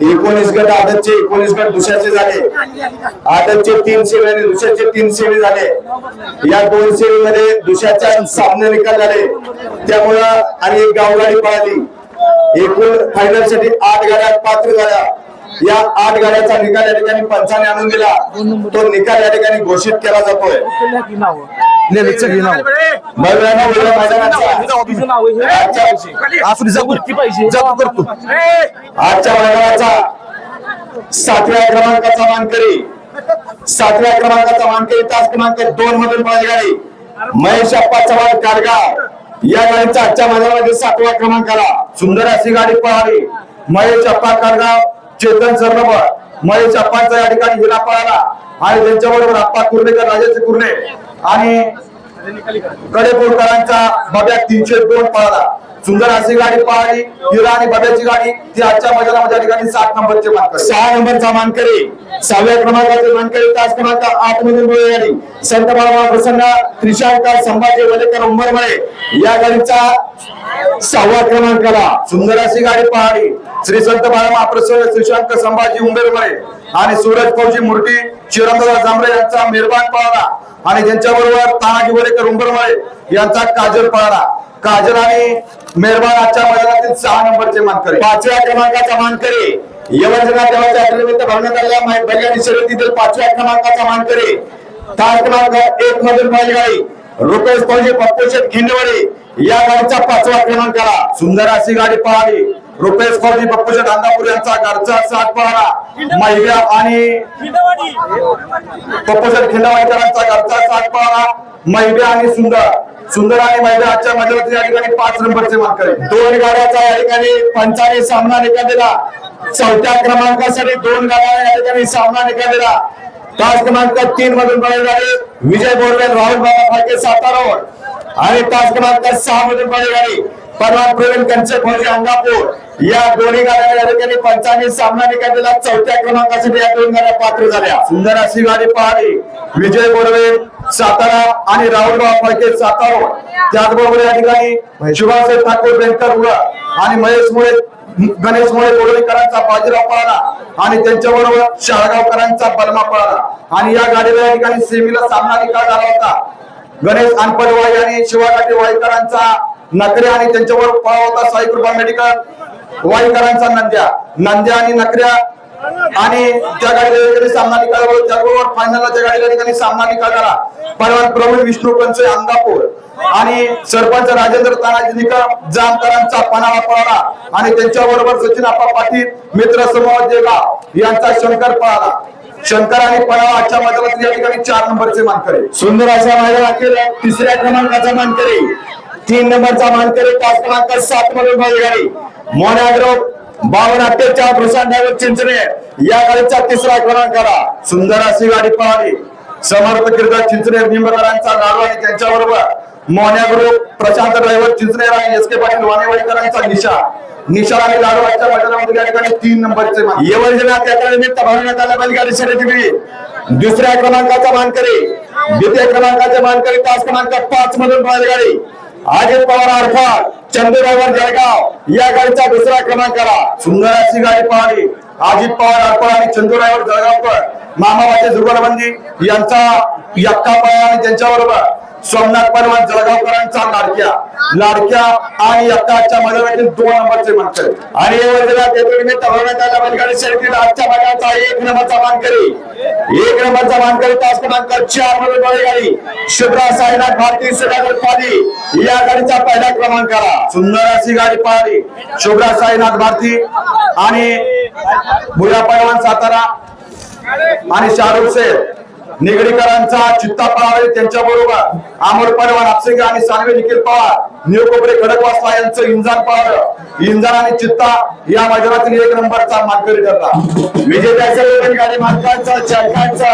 एकोणीस गट आदतचे एकोणीस गट दुसऱ्याचे झाले. आदतचे तीन सेवे आणि दुसऱ्याचे तीन सेवे झाले. या दोन सेवेमध्ये दुसऱ्याच्या सामने निकाल झाले. त्यामुळं आणि एक गावगाडी पळाली. एकूण फायनलसाठी आठ गाड्या पात्र झाल्या. या आठ गाड्याचा निकाल या ठिकाणी पंचाने आणून दिला. तो निकाल या ठिकाणी घोषित केला जातोय. बैलगाडा वेगळ्या मैदानाचा आजच्या मैदानाचा सातव्या क्रमांकाचा मानकरी. सातव्या क्रमांकाचा मानकरी तास क्रमांक दोन मधून पळाली गाडी महेश अप्पा चव्हाण कारगाव. या गाडीचा आजच्या मैदानामध्ये सातव्या क्रमांकाला सुंदर अशी गाडी पळाली. महेश अप्पा कारगाव चेतन सरनबर महेश अप्पांचा या ठिकाणी हिरा पळाला. आणि त्यांच्याबरोबर आप्पा कुर्णेकर राजाचे कुर्णे आणि कडेपूरकरांचा बब्यात तीनशे दोन पळाला. सुंदर अशी गाडी पळाली हिरा आणि बब्याची गाडी ती आजच्या मैदानामध्ये या ठिकाणी सात नंबरचे मानकर. सहा नंबरचा मानकरी. सहाव्या क्रमांकाचे मानकरी तास क्रमांक आठ मधून गोळी गाडी संत बाबा प्रसन्न त्रिशांक संभाजी वलेकर उंबरमळे. या गाडीचा सहावा क्रमांकाला सुंदर अशी गाडी पळाली. श्री संत बाळा प्रसन्न त्रिशांक संभाजी उंबरमळे. आणि सूरज फौजी मूर्ती चिरंदादा जांभरे यांचा मेहरबान पळाला. आणि त्यांच्याबरोबर तानाजी वरेकर उंबरमळे यांचा काजल पळाला. काजल आणि मेहरबान आजच्या मैदानातील सहा नंबरचे मानकरी. पाचव्या क्रमांकाचा मानकरी यवजना देवाच्या यात्रेनिमित्त भरण्यात आलेल्या बैलगाडी शर्यतीतील पाचव्या क्रमांकाचा मानकरी. तार क्रमांक एक मधील बैलगाडी रुपेश फौजी पप्पू शेठ खिंडवडे या गाडीचा पाचवा क्रमांकाला सुंदर अशी गाडी पळाली. रुपेश फौजी पप्पू शेठ यांचा घरचा साथ पळाला महिला आणि पप्पूशेठ खिंडावाईकरांचा घरचा साथ पळाला महिला आणि सुंदर. सुंदर आणि महिला आजच्या मैदानात या ठिकाणी पाच नंबरचे मानकरी. दोन गाड्याचा या ठिकाणी पंचाने सामना निकाल दिला. चौथ्या क्रमांकासाठी दोन गाड्या या ठिकाणी सामना निकाल दिला. तास क्रमांक तीन मधून बळी पळणारे विजय बोरवे राहुल बाबा फाळके सातारा आणि तास क्रमांक सहा मधून बळी पळणारी परवा प्रवीण कंचे फौजी अंगापूर. या दोन्ही गाड्या या ठिकाणी पंचाने सामना निकाल चौथ्या क्रमांकासाठी या दोन गाड्या पात्र झाल्या. सुंदर अशी गाडी पाहिली. विजय बोरवे सातारा आणि राहुल बाबा फाळके सातारा. त्याचबरोबर या ठिकाणी शिवासाहेब ठाकूर बेंकर उडा आणि महेश मुळे गणेश मुळे कोडणीकरांचा बाजीराव पळाला. आणि त्यांच्याबरोबर शाळगावकरांचा बलमा पळाला. आणि या गाडीला या ठिकाणी सेमीला सामना निकाल झाला होता. गणेश अनपडवाई आणि शिवागाटी वाईकरांचा नकरे आणि त्यांच्यावर पळा होता साईकृपा मेडिकल. वाईकरांचा नंद्या. नंद्या आणि नकऱ्या. आणि त्या गाडीला ठिकाणी सामना निकाल झाला. त्याचबरोबर फायनलला त्या गाडीला ठिकाणी सामना निकाल झाला परवान प्रवीण विष्णू पंचे अंगापूर. आणि सरपंच राजेंद्र तानाजी निकम जामकरांचा पणाला पळाला आणि त्यांच्या बरोबर सचिन आप्पा पाटील मित्र समूह देगाव यांचा शंकर पळाला शंकर आणि पळावा आजच्या मैदानात या ठिकाणी चार नंबरचे मानकरी. सुंदर अशा मैदानातील तिसऱ्या क्रमांकाचा मानकरी. तीन नंबरचा मानकरी पाच क्रमांक सात मधून गाडी. मोन्याग्रो बावन अठ्ठेचाळ प्रशांत ड्रायव्हर चिंचणे. या गाडीचा तिसरा क्रमांक आला सुंदर अशी गाडी पळाली समर्थ कीर्तन चिंचणे निंबकरांचा लाडू आणि त्यांच्याबरोबर. मोन्या ग्रुप प्रशांत ड्रायव्हर चिंचणे आणि एस के पाटील वाणेवाडीकरांचा निशा. निशा आणि लाडू आजच्या मैदानामध्ये या ठिकाणी तीन नंबरचे मान. येवलजना त्यानिमित्त भरण्यात आल्या बैलगाडी शर्यतीमध्ये दुसऱ्या क्रमांकाचा मानकरी द्वितीय क्रमांकाचे मानकरी तास क्रमांक पाच मधून बैलगाडी अजित पवार अर्थात चंदुरावर जळगाव. या गाडीचा दुसरा क्रमांकाला सुंदर अशी गाडी पाहिली अजित पवार अर्पण आणि चंदुरावर जळगावकर. मामाबाचे जुगलबंदी यांचा यक्का पळा आणि त्यांच्याबरोबर. सोमनाथ परवान जळगावकरांचा लाडक्या. लाडक्या आणि यक्काच्या मैदानातील दोन नंबरचे मानकरी आणि या आल्या बैलगाडी शर्यतीला आजच्या भागाचा एक नंबरचा मानकरी. एक नंबरचा मानकरी तास क्रमांक चारमध्ये बैलगाडी. शुभ्रा साईनाथ भारती सुधाकर पाली. या गाडीचा पहिला क्रमांक आला सुंदर अशी गाडी पाहिली. शुभ्रा साईनाथ भारती. आणि भुया पैलवान सातारा. आणि शाहरुख शेख. निगडीकरांचा चित्ता पळावे त्यांच्या बरोबर अमोल पैलवान आपसिंग आणि सानवे निखिल पवार निळ खडकवासला यांचं इंजान पळालं. इंजान आणि चित्ता या मैदानातील एक नंबरचा मानकरी ठरला. विजय गाडी मालकांचा चालकांचा.